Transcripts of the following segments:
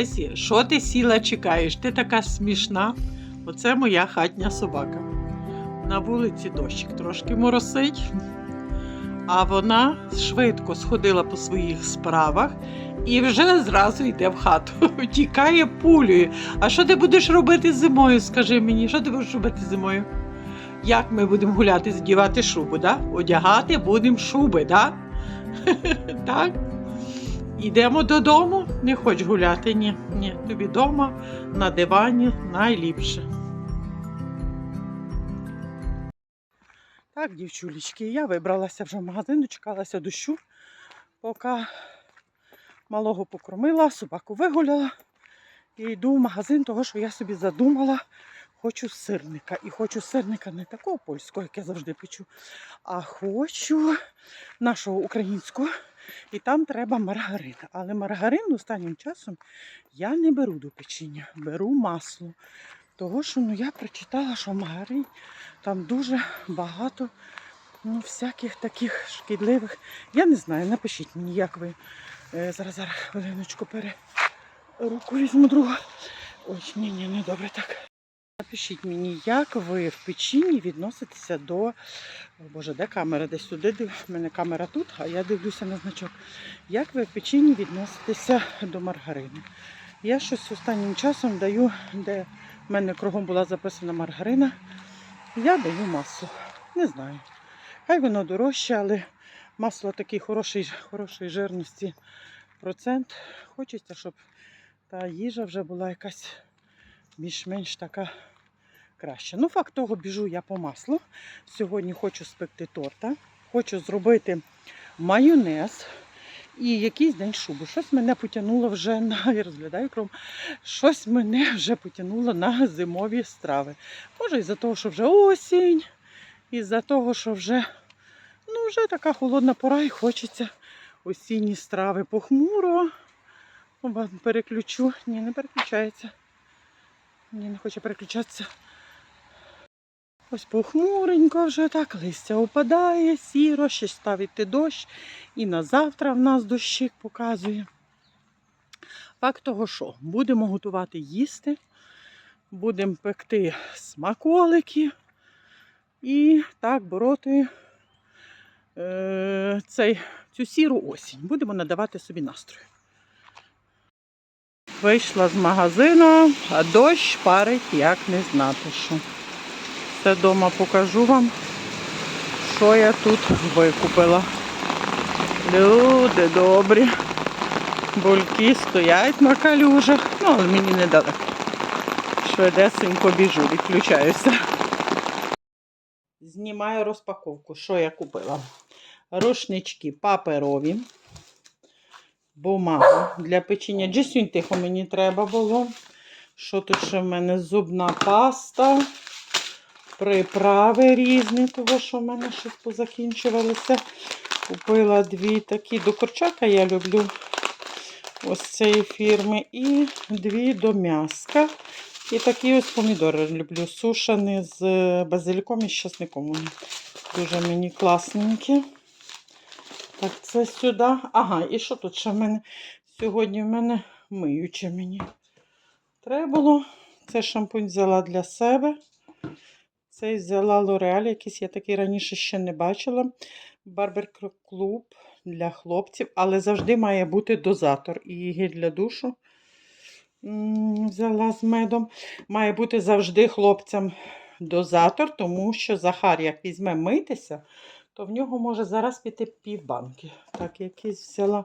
Джесі, що ти сіла чекаєш? Ти така смішна. Оце моя хатня собака. На вулиці дощик трошки моросить, а вона швидко сходила по своїх справах і вже зразу йде в хату. Тікає пулею. А що ти будеш робити зимою? Скажи мені, що ти будеш робити зимою? Як ми будемо гуляти, здівати шубу, да? Одягати будемо шуби, да? так? Йдемо додому, не хочеш гуляти, ні. Ні, тобі вдома на дивані найліпше. Так, дівчулечки, я вибралася вже в магазин, дочекалася дощу, поки малого покормила, собаку вигуляла. І йду в магазин, того, що я собі задумала. Хочу сирника. І хочу сирника не такого польського, як я завжди печу, а хочу нашого українського. І там треба маргарин. Але маргарин останнім часом я не беру до печіння, беру масло. Того, що ну, я прочитала, що маргарин там дуже багато ну, всяких таких шкідливих. Я не знаю, напишіть мені, як ви. Е, зараз, зараз, хвилиночку пере руку візьму другу. Ой, ні, ні, не добре так. Напишіть мені, як ви в печінні відноситеся до. О Боже, де камера? Десь туди див... У мене камера тут, а я дивлюся на значок. Як ви в печінні відноситеся до маргарину? Я щось останнім часом даю, де в мене кругом була записана маргарина. Я даю масло. Не знаю. Хай воно дорожче, але масло такий хороший, хорошої жирності процент. Хочеться, щоб та їжа вже була якась більш-менш така краща. Ну, факт того, біжу я по маслу. Сьогодні хочу спекти торта, хочу зробити майонез і якийсь день шубу. Щось мене потягнуло вже на, я розглядаю кром, щось мене вже потягнуло на зимові страви. Може, із-за того, що вже осінь, із-за того, що вже, ну, вже така холодна пора і хочеться осінні страви похмуро. Переключу. Ні, не переключається. Ні, не хоче переключатися. Ось похмуренько вже так, листя опадає, сіро, ще ставити дощ. І на завтра в нас дощик показує. Факт того, що будемо готувати їсти, будемо пекти смаколики і так бороти е, цей, цю сіру осінь. Будемо надавати собі настрою. Вийшла з магазину, а дощ парить, як не знати що. Все вдома покажу вам, що я тут викупила. Люди добрі. Бульки стоять на калюжах, ну але мені недалеко. Швидесенько біжу, відключаюся. Знімаю розпаковку, що я купила. Рушнички паперові бумагу для печення. Джесюнь тихо мені треба було. Що тут ще в мене? Зубна паста, приправи різні, того що в мене щось позакінчувалося. Купила дві такі до корчака я люблю ось цієї фірми. І дві до м'яска. І такі ось помідори люблю. Сушені з базиліком і з часником. Дуже мені класненькі. Так, це сюди. Ага, і що тут ще в мене? Сьогодні в мене миюче мені. Треба було. Це шампунь взяла для себе. Цей взяла L'Oreal, якийсь я такий раніше ще не бачила. Барбер Клуб для хлопців, але завжди має бути дозатор. І гель для душу взяла з медом. Має бути завжди хлопцям дозатор, тому що Захар, як візьме митися, то в нього може зараз піти півбанки. Так, якісь взяла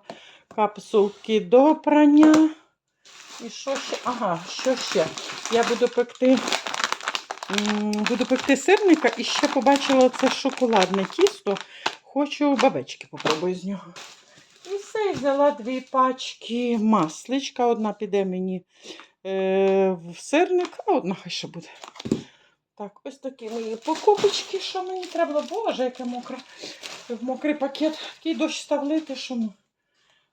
капсулки до прання. І що ще? Ага, що ще? Я буду пекти, буду пекти сирника і ще побачила це шоколадне тісто. Хочу бабечки попробую з нього. І все, і взяла дві пачки масличка. Одна піде мені е, в сирник, а одна хай ще буде. Так, ось такі мої покупочки, що мені треба було. Боже, яке мокре. В мокрий пакет. Такий дощ став лити, що ну.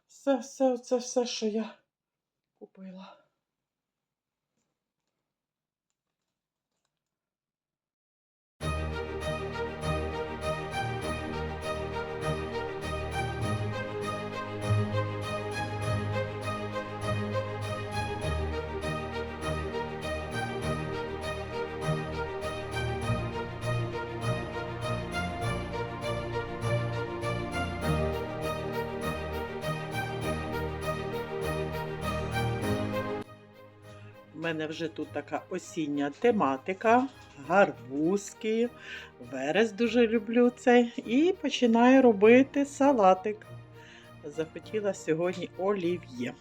Все, все, це все, що я купила. Мене вже тут така осіння тематика, гарбузки, верес дуже люблю цей. І починаю робити салатик. Захотіла сьогодні олів'є.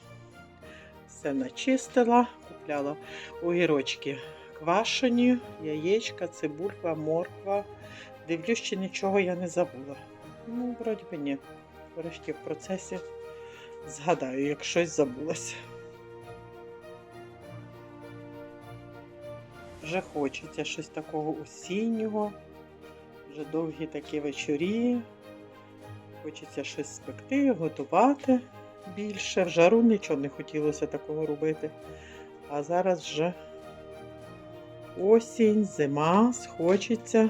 Все начистила, купляла огірочки квашені, яєчка, цибулька, морква. Дивлюсь, чи нічого я не забула. Ну, вроді би ні. Врешті в процесі згадаю, як щось забулося. Вже хочеться щось такого осіннього, вже довгі такі вечорі. Хочеться щось спекти, готувати більше. В жару нічого не хотілося такого робити. А зараз вже осінь, зима, схочеться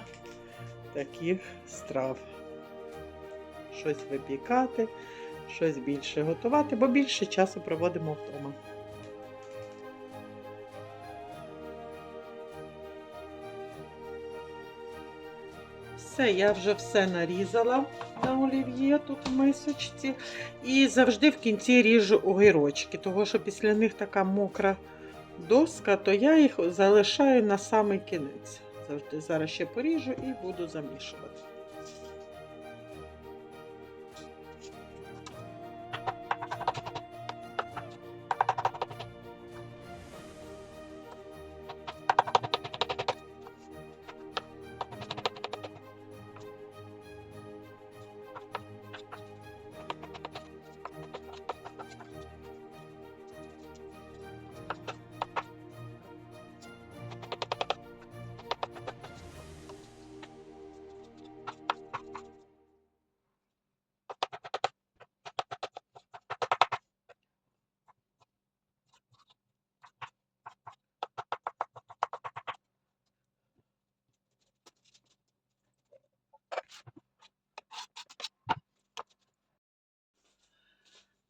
таких страв. Щось випікати, щось більше готувати, бо більше часу проводимо вдома. Все, я вже все нарізала на олів'є тут в мисочці. І завжди в кінці ріжу огірочки, тому що після них така мокра доска, то я їх залишаю на самий кінець. Завжди зараз ще поріжу і буду замішувати.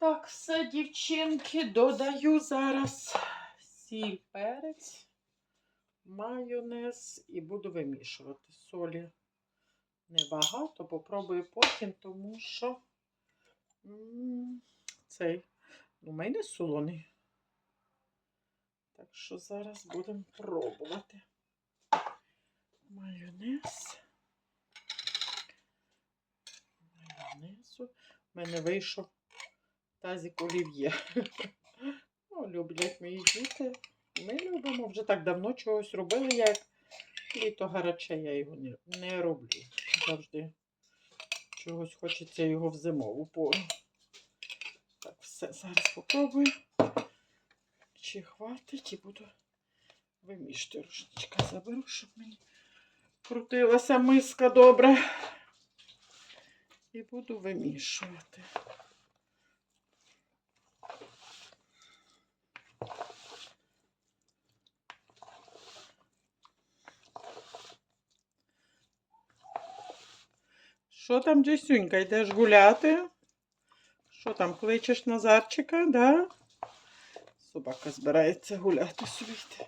Так, все, дівчинки, додаю зараз сіль, перець, майонез і буду вимішувати. Солі небагато, попробую потім, тому що м, цей у мене солоний. Так що зараз будемо пробувати. Майонез. Майонезу. У мене вийшов тазик олів'є. Ну, люблять мої діти. Ми любимо. Вже так давно чогось робили, як літо гаряче, я його не, роблю. Завжди чогось хочеться його в зимову пору. Так, все, зараз попробую. Чи хватить і буду вимішати. Рушничка заберу, щоб мені крутилася миска добре. І буду вимішувати. Що там, Джесюнька, йдеш гуляти? Що там, кличеш Назарчика, да? Собака збирається гуляти собі. йти.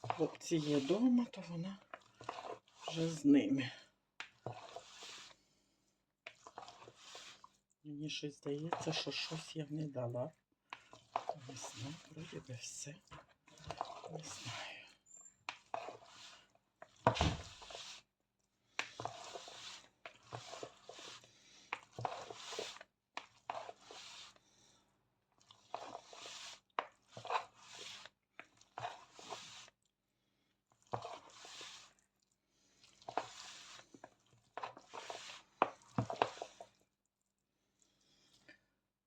Хлопці є вдома, то вона вже з ними. Мені щось здається, що щось я не дала. Не знаю, вроді би все. Не знаю.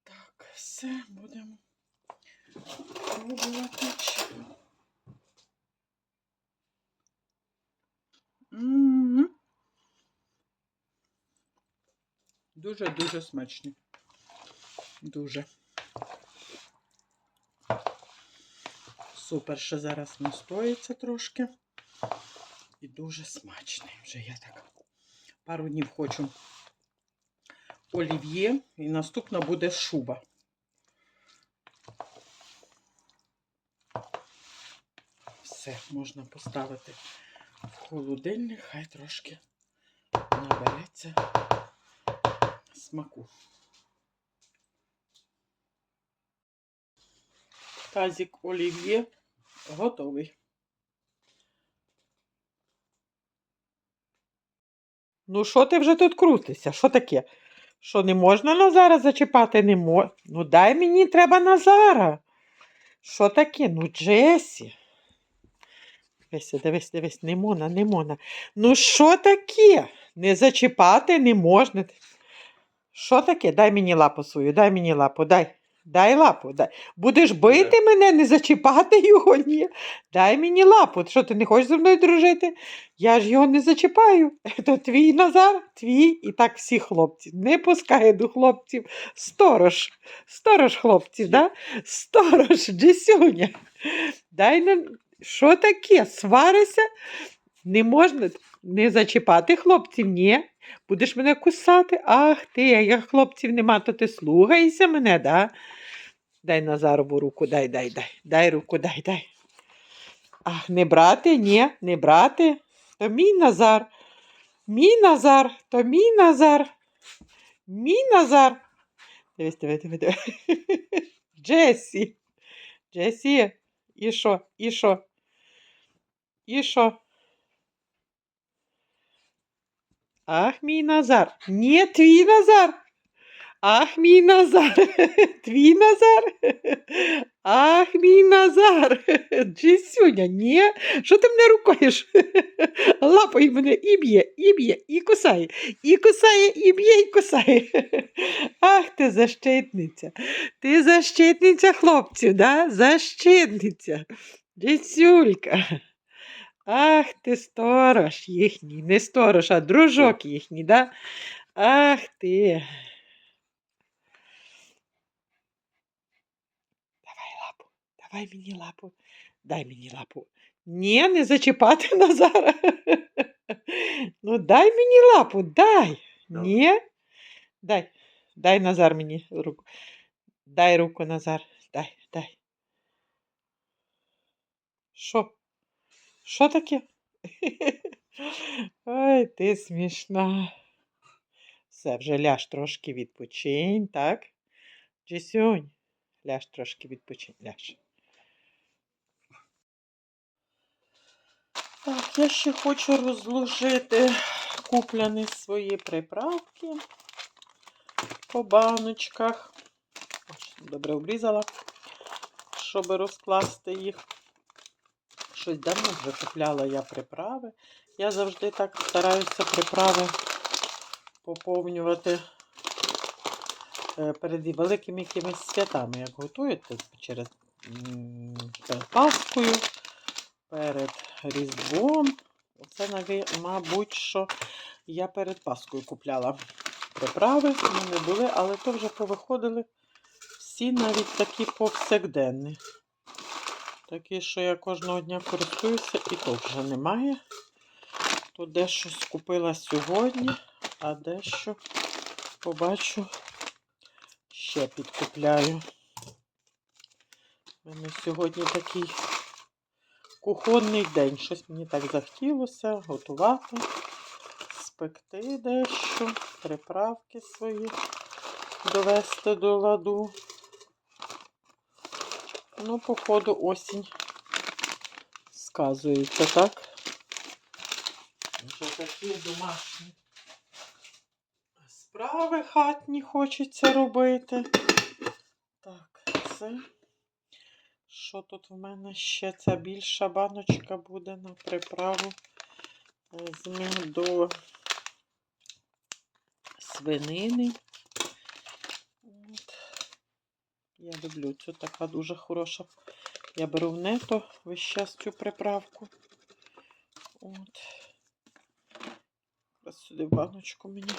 Так, все, будемо пробувати. М. Дуже-дуже смачні. Дуже. Супер, що зараз настоїться трошки. І дуже смачний. Вже я так пару днів хочу олів'є. І наступна буде шуба. Все, можна поставити в холодильник, хай трошки набереться смаку. Тазик олів'є готовий. Ну, що ти вже тут крутишся? Що таке? Що не можна Назара зачіпати? Не мо... Ну, дай мені треба Назара. Що таке? Ну, Джесі. Дивись, дивись, дивись, не можна, не можна. Ну, що таке? Не зачіпати не можна. Що таке? Дай мені лапу свою, дай мені лапу, дай. Дай лапу, дай. Будеш бити мене, не зачіпати його, ні. Дай мені лапу. Що ти не хочеш зі мною дружити? Я ж його не зачіпаю. То твій Назар, твій і так всі хлопці. Не пускає до хлопців. Сторож. Сторож хлопців, да? Сторож, Джесюня. Дай нам. Що таке? Сварися? Не можна не зачіпати хлопців, ні. Будеш мене кусати? Ах ти, як хлопців нема, то ти слухайся мене, да? Дай Назарову руку, дай, дай, дай. Дай руку, дай, дай. Ах, не брати, ні, не брати. То мій Назар. Мій Назар, то мій Назар. Мій Назар. Дивись, дивись, дивись. Джесі. Джесі. І що? І що? І що? Ах, мій Назар. Ні, твій Назар. Ах, мій Назар. Твій Назар. Ах, мій Назар. Джисюня, ні. Що ти мене рукаєш? Лапає мене і б'є, і б'є, і кусає, і кусає, і б'є, і кусає. Ах, ти защитниця. Ти защитниця хлопців, да? Защитниця. Джисюлька. Ах, ти сторож їхній, не сторож, а дружок їхній, да? Ах ти. Давай лапу, давай мені лапу, дай мені лапу. Ні, не зачіпати Назара. Ну, дай мені лапу, дай. Ні. Дай, дай Назар мені руку. Дай руку, Назар. Дай, дай. Що? Що таке? Ой, ти смішна. Все, вже ляж трошки відпочинь, так? Джесюнь, ляж трошки відпочинь, ляж. Так, я ще хочу розложити купляні свої приправки по баночках. Добре обрізала, щоб розкласти їх. Щось давно вже купляла я приправи. Я завжди так стараюся приправи поповнювати е, перед великими якимись святами, як готуєте через перед Пасхою, перед Різдвом. Це, нави- мабуть, що я перед Паскою купляла приправи. Мене були, але то вже повиходили всі навіть такі повсякденні. Такі, що я кожного дня користуюся, і то вже немає. То дещо скупила сьогодні, а дещо побачу, ще підкупляю. У мене сьогодні такий кухонний день. Щось мені так захотілося готувати, спекти дещо, приправки свої довести до ладу. Ну, походу, осінь сказується, так? Вже такі домашні справи хатні хочеться робити. Так, це. Що тут в мене ще? Ця більша баночка буде на приправу е, змін до свинини. От. Я люблю цю така дуже хороша. Я беру в нето весь час цю приправку. От. Якраз сюди в баночку мені.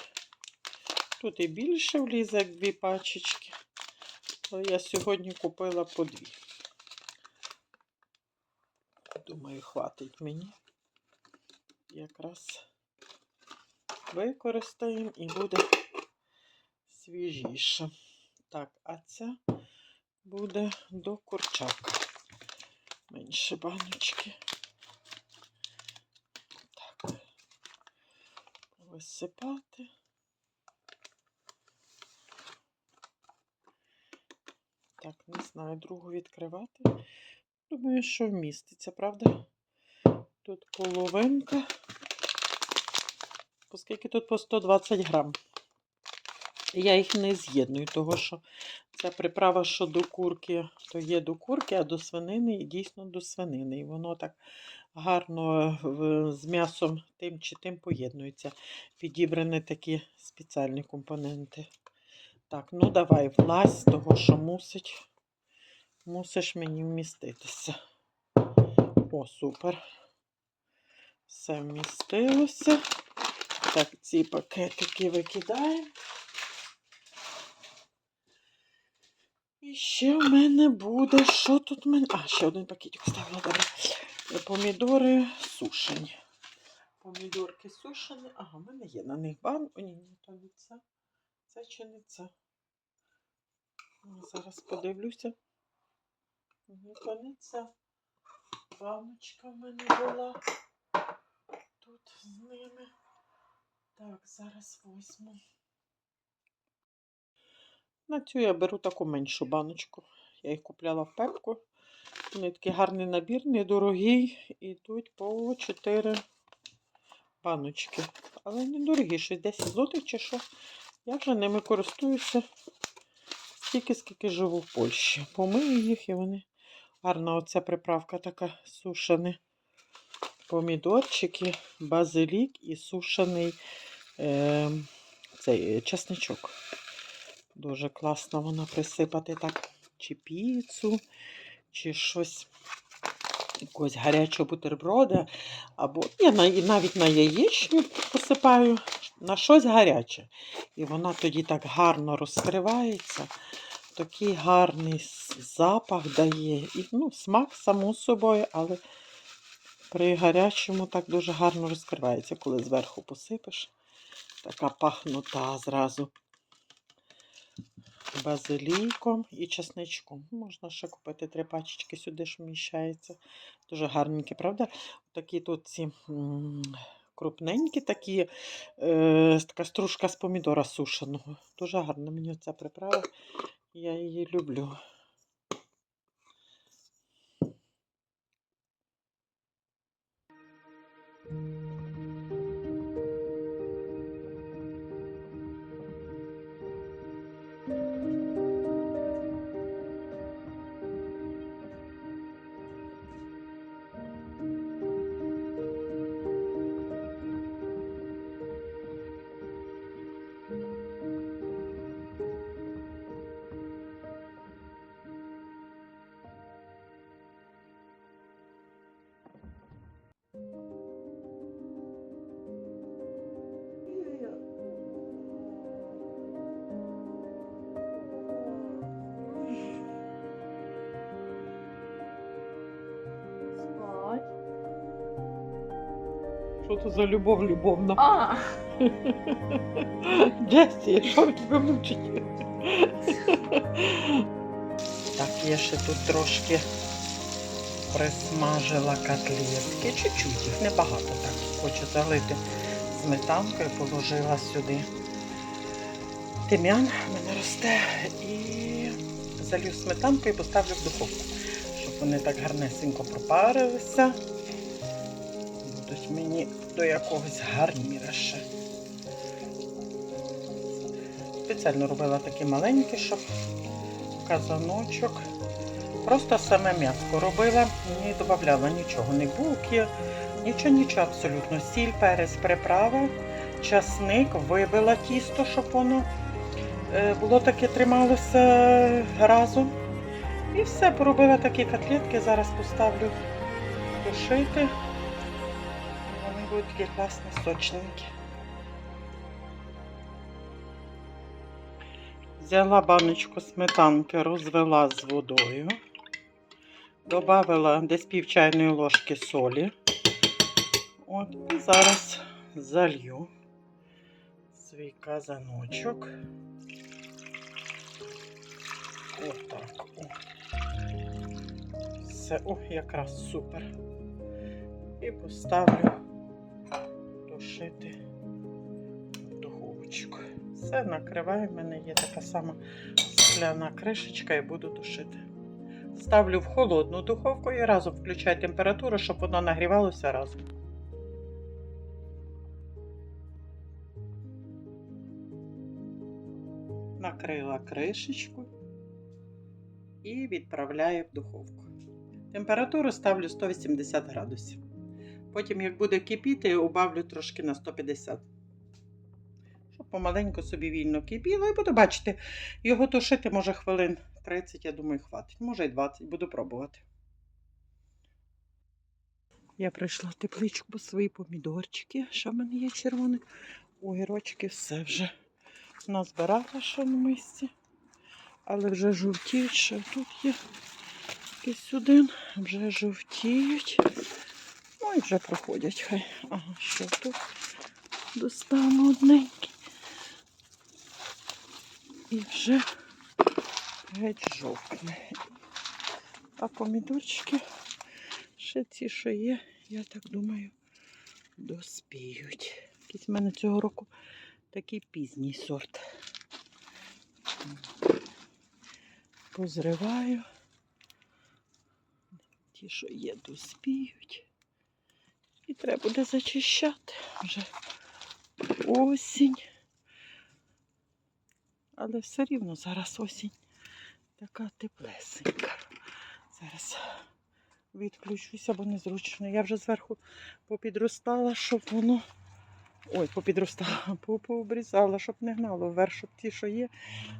Тут і більше влізе, як дві пачечки. Але я сьогодні купила по дві. Думаю, хватить мені. Якраз використаємо і буде свіжіше. Так, а ця буде до курчака. Менше баночки. Так. Висипати. Так, не знаю, другу відкривати. Думаю, що вміститься, правда? Тут половинка. Оскільки тут по 120 грам. Я їх не з'єдную, того що ця приправа, що до курки, то є до курки, а до свинини дійсно до свинини. І воно так гарно з м'ясом тим чи тим поєднується. Підібрані такі спеціальні компоненти. Так, ну давай, влазь, того, що мусить. Мусиш мені вміститися. О, супер. Все вмістилося. Так, ці пакетики викидаємо. І ще в мене буде. Що тут в мене? А, ще один пакетик вставила, добре. Помідори сушені. Помідорки сушені. Ага, в мене є на них бан. О, ні, ні, то не це. Це чи не це? Ну, Зараз подивлюся. Ні, то не це. Баночка в мене була. Тут з ними. Так, зараз візьму. На цю я беру таку меншу баночку. Я їх купляла в пепку. Вони такий гарний набір, недорогий. Йдуть по 4 баночки. Але недорогі, щось 10 злотих чи що. Я вже ними користуюся стільки, скільки живу в Польщі. Помию їх і вони. Гарна оця приправка така сушений. Помідорчики, базилік і сушений е, цей чесничок. Дуже класно вона присипати так, чи піцу, чи щось, якогось гарячого бутерброда, або я навіть на яєчню посипаю на щось гаряче. І вона тоді так гарно розкривається. Такий гарний запах дає. І ну, смак, само собою, але при гарячому так дуже гарно розкривається, коли зверху посипеш. Така пахнута зразу базиліком і чесничком. Можна ще купити три пачечки сюди, що вміщається. Дуже гарненькі, правда? Такі тут ці крупненькі, такі, е, така стружка з помідора сушеного. Дуже гарна мені ця приправа. Я її люблю. Спать. Що це за любов любовна? А, Джесі, що тебе мучить? Так, я ще тут трошки присмажила котлетки. Чуть-чуть їх, небагато так. Хочу залити сметанкою, положила сюди. Тим'ян в мене росте і залью сметанкою і поставлю в духовку, щоб вони так гарнесенько пропарилися. До якогось гарніра ще. Спеціально робила такі маленькі, щоб казаночок. Просто саме м'яско робила, не додавала нічого, ні булки, нічого, нічого абсолютно. Сіль, перець, приправа, часник, вибила тісто, щоб воно е, було таке трималося разом. І все, поробила такі котлетки, зараз поставлю тушити. Будуть такі класні, сочненькі. Взяла баночку сметанки, розвела з водою. Добавила десь пів чайної ложки солі. От, і зараз залью свій казаночок. Отак. О. Все, о, якраз супер. І поставлю тушити в духовочку. Все накриваю, в мене є така сама скляна кришечка і буду тушити. Ставлю в холодну духовку і разом включаю температуру, щоб воно нагрівалося разом. Накрила кришечку і відправляю в духовку. Температуру ставлю 180 градусів. Потім, як буде кипіти, убавлю трошки на 150. Щоб помаленьку собі вільно кипіло. І буду бачити, його тушити може хвилин 30, я думаю, хватить. Може й 20, буду пробувати. Я прийшла в тепличку по свої помідорчики. Що в мене є червоне? Огірочки, все вже назбирала, що на місці. Але вже жовтіють, що тут є якийсь один, вже жовтіють. Ну і вже проходять хай. Ага, що тут? Достану одненький. І вже геть жовтне. А помідорчики, ще ці, що є, я так думаю, доспіють. Якийсь в мене цього року такий пізній сорт. Позриваю. Ті, що є, доспіють. І треба буде зачищати вже осінь. Але все рівно зараз осінь така теплесенька. Зараз відключуся, бо незручно. Я вже зверху попідростала, щоб воно. Ой, попідростала, пообрізала, щоб не гнало вверх, щоб ті, що є,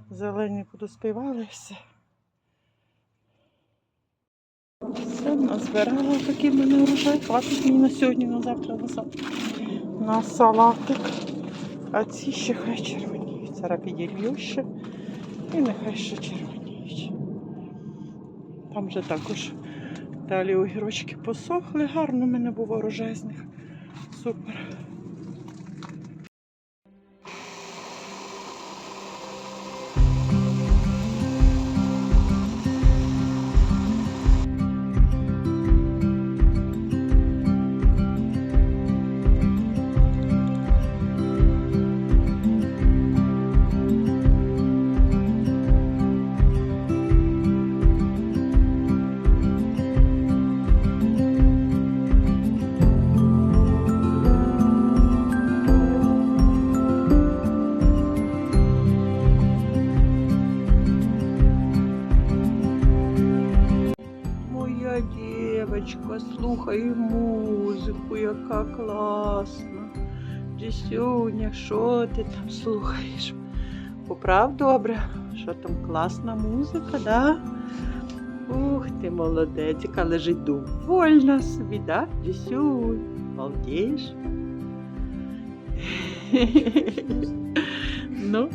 зелені подоспівали все. Все, назбирала такий мене урожай. Хватить мені на сьогодні, на завтра, на. На салатик. А ці ще хай червоніють. Зараз піділью ще. І нехай ще червоніють. Там вже також далі огірочки посохли. Гарно в мене було урожай з них. Супер. Яка класна. Дісюня, що ти там слухаєш? Поправ добре, що там класна музика, да? Ух ти, молодець, яка лежить довольна собі, да? Дісюнь, балдієш? Ну,